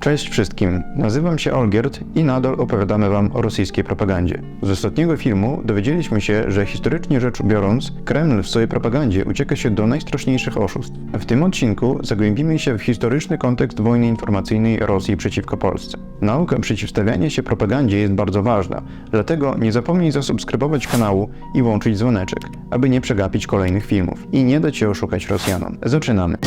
Cześć wszystkim, nazywam się Olgierd i nadal opowiadamy Wam o rosyjskiej propagandzie. Z ostatniego filmu dowiedzieliśmy się, że historycznie rzecz biorąc, Kreml w swojej propagandzie ucieka się do najstraszniejszych oszustw. W tym odcinku zagłębimy się w historyczny kontekst wojny informacyjnej Rosji przeciwko Polsce. Nauka przeciwstawiania się propagandzie jest bardzo ważna, dlatego nie zapomnij zasubskrybować kanału i włączyć dzwoneczek, aby nie przegapić kolejnych filmów i nie dać się oszukać Rosjanom. Zaczynamy.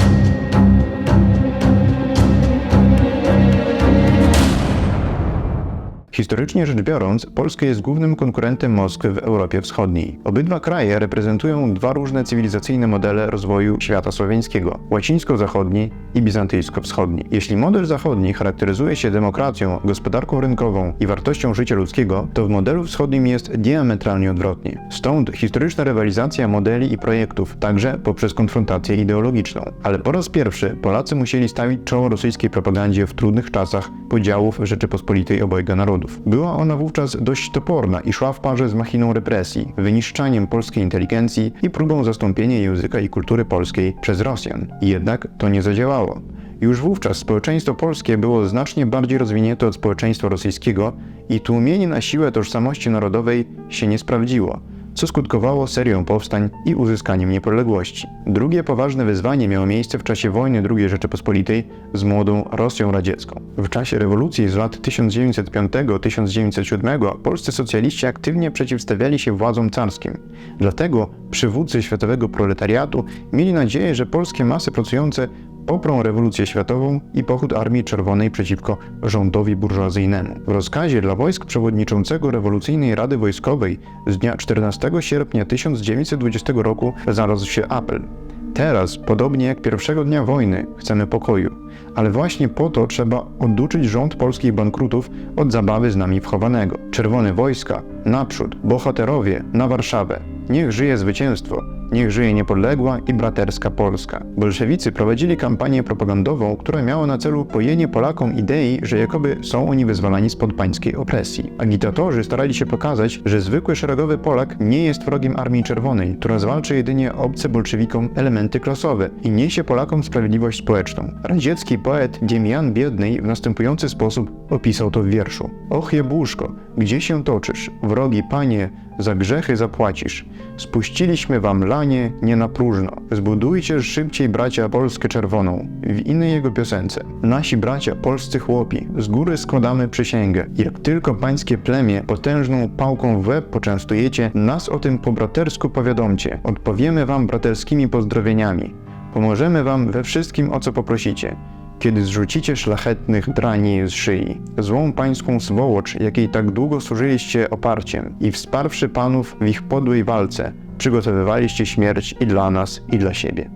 Historycznie rzecz biorąc, Polska jest głównym konkurentem Moskwy w Europie Wschodniej. Obydwa kraje reprezentują dwa różne cywilizacyjne modele rozwoju świata słowiańskiego: łacińsko-zachodni i bizantyjsko-wschodni. Jeśli model zachodni charakteryzuje się demokracją, gospodarką rynkową i wartością życia ludzkiego, to w modelu wschodnim jest diametralnie odwrotnie. Stąd historyczna rywalizacja modeli i projektów, także poprzez konfrontację ideologiczną. Ale po raz pierwszy Polacy musieli stawić czoło rosyjskiej propagandzie w trudnych czasach podziałów Rzeczypospolitej obojga Była ona wówczas dość toporna i szła w parze z machiną represji, wyniszczaniem polskiej inteligencji i próbą zastąpienia języka i kultury polskiej przez Rosjan. Jednak to nie zadziałało. Już wówczas społeczeństwo polskie było znacznie bardziej rozwinięte od społeczeństwa rosyjskiego i tłumienie na siłę tożsamości narodowej się nie sprawdziło co skutkowało serią powstań i uzyskaniem niepodległości. Drugie poważne wyzwanie miało miejsce w czasie wojny II Rzeczypospolitej z młodą Rosją radziecką. W czasie rewolucji z lat 1905-1907 polscy socjaliści aktywnie przeciwstawiali się władzom carskim. Dlatego przywódcy światowego proletariatu mieli nadzieję, że polskie masy pracujące poprą rewolucję światową i pochód Armii Czerwonej przeciwko rządowi burżuazyjnemu. W rozkazie dla wojsk przewodniczącego rewolucyjnej Rady Wojskowej z dnia 14 sierpnia 1920 roku znalazł się apel. Teraz, podobnie jak pierwszego dnia wojny, chcemy pokoju, ale właśnie po to trzeba oduczyć rząd polskich bankrutów od zabawy z nami wchowanego. Czerwone wojska, naprzód, bohaterowie, na Warszawę. Niech żyje zwycięstwo, Niech żyje niepodległa i braterska Polska. Bolszewicy prowadzili kampanię propagandową, która miała na celu pojenie Polakom idei, że jakoby są oni wyzwalani spod pańskiej opresji. Agitatorzy starali się pokazać, że zwykły szeregowy Polak nie jest wrogiem Armii Czerwonej, która zwalcza jedynie obce bolszewikom elementy klasowe i niesie Polakom sprawiedliwość społeczną. Radziecki poet Dziemian Biednej w następujący sposób opisał to w wierszu. Och jebłuszko, gdzie się toczysz? Wrogi panie, za grzechy zapłacisz. Spuściliśmy wam lanie nie na próżno. Zbudujcie szybciej bracia Polskę Czerwoną. W innej jego piosence. Nasi bracia, polscy chłopi, z góry składamy przysięgę. Jak tylko pańskie plemię potężną pałką w łeb poczęstujecie, nas o tym po bratersku powiadomcie. Odpowiemy wam braterskimi pozdrowieniami. Pomożemy wam we wszystkim, o co poprosicie kiedy zrzucicie szlachetnych drani z szyi, złą pańską swołocz, jakiej tak długo służyliście oparciem i wsparwszy panów w ich podłej walce, przygotowywaliście śmierć i dla nas, i dla siebie.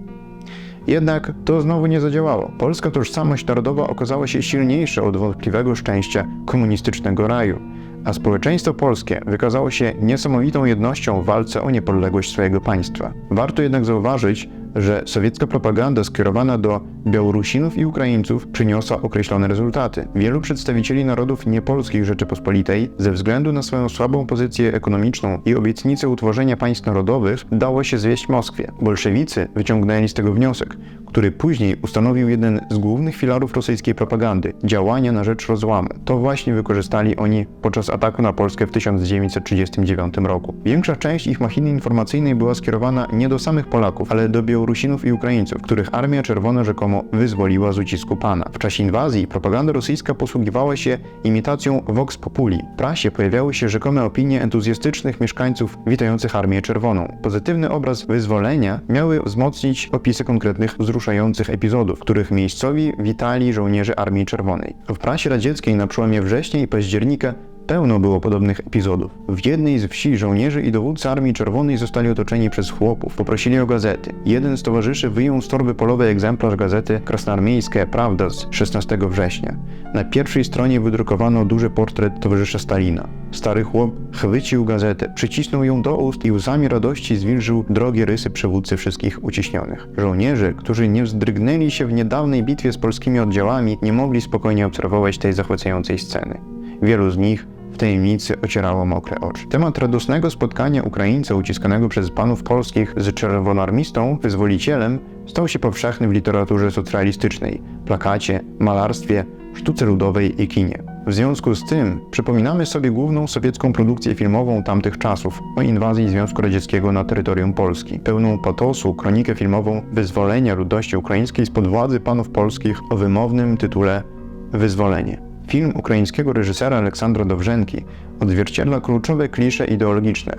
Jednak to znowu nie zadziałało. Polska tożsamość narodowa okazała się silniejsza od wątpliwego szczęścia komunistycznego raju, a społeczeństwo polskie wykazało się niesamowitą jednością w walce o niepodległość swojego państwa. Warto jednak zauważyć, że sowiecka propaganda skierowana do Białorusinów i Ukraińców przyniosła określone rezultaty. Wielu przedstawicieli narodów niepolskich Rzeczypospolitej ze względu na swoją słabą pozycję ekonomiczną i obietnicę utworzenia państw narodowych dało się zwieść Moskwie. Bolszewicy wyciągnęli z tego wniosek, który później ustanowił jeden z głównych filarów rosyjskiej propagandy działania na rzecz rozłamu. To właśnie wykorzystali oni podczas ataku na Polskę w 1939 roku. Większa część ich machiny informacyjnej była skierowana nie do samych Polaków, ale do Białorusinów i Ukraińców, których Armia Czerwona rzekomo wyzwoliła z ucisku pana. W czasie inwazji propaganda rosyjska posługiwała się imitacją Vox Populi. W prasie pojawiały się rzekome opinie entuzjastycznych mieszkańców witających Armię Czerwoną. Pozytywny obraz wyzwolenia miały wzmocnić opisy konkretnych wzruszających epizodów, których miejscowi witali żołnierze Armii Czerwonej. W prasie radzieckiej na przełomie września i października Pełno było podobnych epizodów. W jednej z wsi żołnierze i dowódcy Armii Czerwonej zostali otoczeni przez chłopów. Poprosili o gazety. Jeden z towarzyszy wyjął z torby polowej egzemplarz gazety Krasnoarmiejska Prawda z 16 września. Na pierwszej stronie wydrukowano duży portret towarzysza Stalina. Stary chłop chwycił gazetę, przycisnął ją do ust i łzami radości zwilżył drogie rysy przywódcy wszystkich uciśnionych. Żołnierze, którzy nie wzdrygnęli się w niedawnej bitwie z polskimi oddziałami, nie mogli spokojnie obserwować tej zachwycającej sceny. Wielu z nich tajemnicy ocierało mokre oczy. Temat radosnego spotkania Ukraińca uciskanego przez panów polskich z czerwonoarmistą, wyzwolicielem, stał się powszechny w literaturze socrealistycznej, plakacie, malarstwie, sztuce ludowej i kinie. W związku z tym przypominamy sobie główną sowiecką produkcję filmową tamtych czasów o inwazji Związku Radzieckiego na terytorium Polski, pełną patosu kronikę filmową wyzwolenia ludności ukraińskiej spod władzy panów polskich o wymownym tytule Wyzwolenie. Film ukraińskiego reżysera Aleksandra Dowrzenki odzwierciedla kluczowe klisze ideologiczne,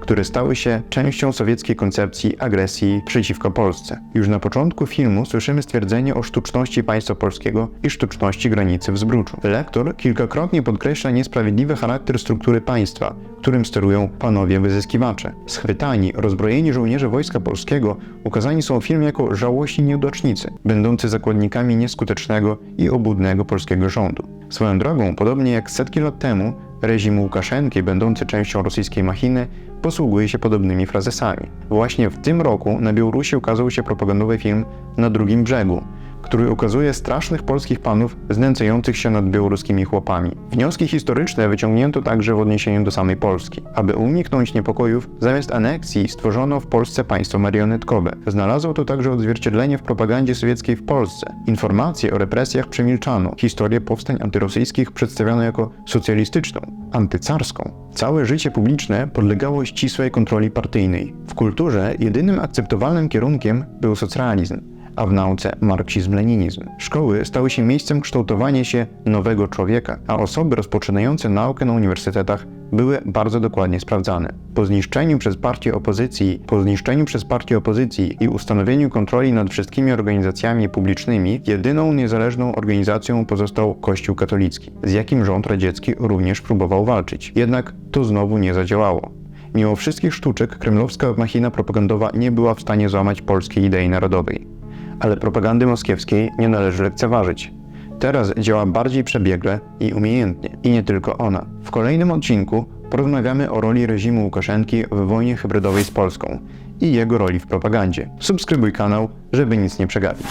które stały się częścią sowieckiej koncepcji agresji przeciwko Polsce. Już na początku filmu słyszymy stwierdzenie o sztuczności państwa polskiego i sztuczności granicy w Zbruczu. Lektor kilkakrotnie podkreśla niesprawiedliwy charakter struktury państwa, którym sterują panowie wyzyskiwacze. Schwytani, rozbrojeni żołnierze Wojska Polskiego ukazani są w filmie jako żałości nieudacznicy, będący zakładnikami nieskutecznego i obłudnego polskiego rządu. Swoją drogą, podobnie jak setki lat temu, reżim Łukaszenki, będący częścią rosyjskiej machiny, posługuje się podobnymi frazesami. Właśnie w tym roku na Białorusi ukazał się propagandowy film Na drugim brzegu, który ukazuje strasznych polskich panów znęcających się nad białoruskimi chłopami. Wnioski historyczne wyciągnięto także w odniesieniu do samej Polski. Aby uniknąć niepokojów, zamiast aneksji stworzono w Polsce państwo marionetkowe. Znalazło to także odzwierciedlenie w propagandzie sowieckiej w Polsce. Informacje o represjach przemilczano. Historię powstań antyrosyjskich przedstawiono jako socjalistyczną, antycarską. Całe życie publiczne podlegało ścisłej kontroli partyjnej. W kulturze jedynym akceptowalnym kierunkiem był socrealizm a w nauce marksizm-leninizm. Szkoły stały się miejscem kształtowania się nowego człowieka, a osoby rozpoczynające naukę na uniwersytetach były bardzo dokładnie sprawdzane. Po zniszczeniu przez partię opozycji, po zniszczeniu przez partię opozycji i ustanowieniu kontroli nad wszystkimi organizacjami publicznymi, jedyną niezależną organizacją pozostał Kościół katolicki, z jakim rząd radziecki również próbował walczyć. Jednak to znowu nie zadziałało. Mimo wszystkich sztuczek, kremlowska machina propagandowa nie była w stanie złamać polskiej idei narodowej ale propagandy moskiewskiej nie należy lekceważyć. Teraz działa bardziej przebiegle i umiejętnie. I nie tylko ona. W kolejnym odcinku porozmawiamy o roli reżimu Łukaszenki w wojnie hybrydowej z Polską i jego roli w propagandzie. Subskrybuj kanał, żeby nic nie przegapić.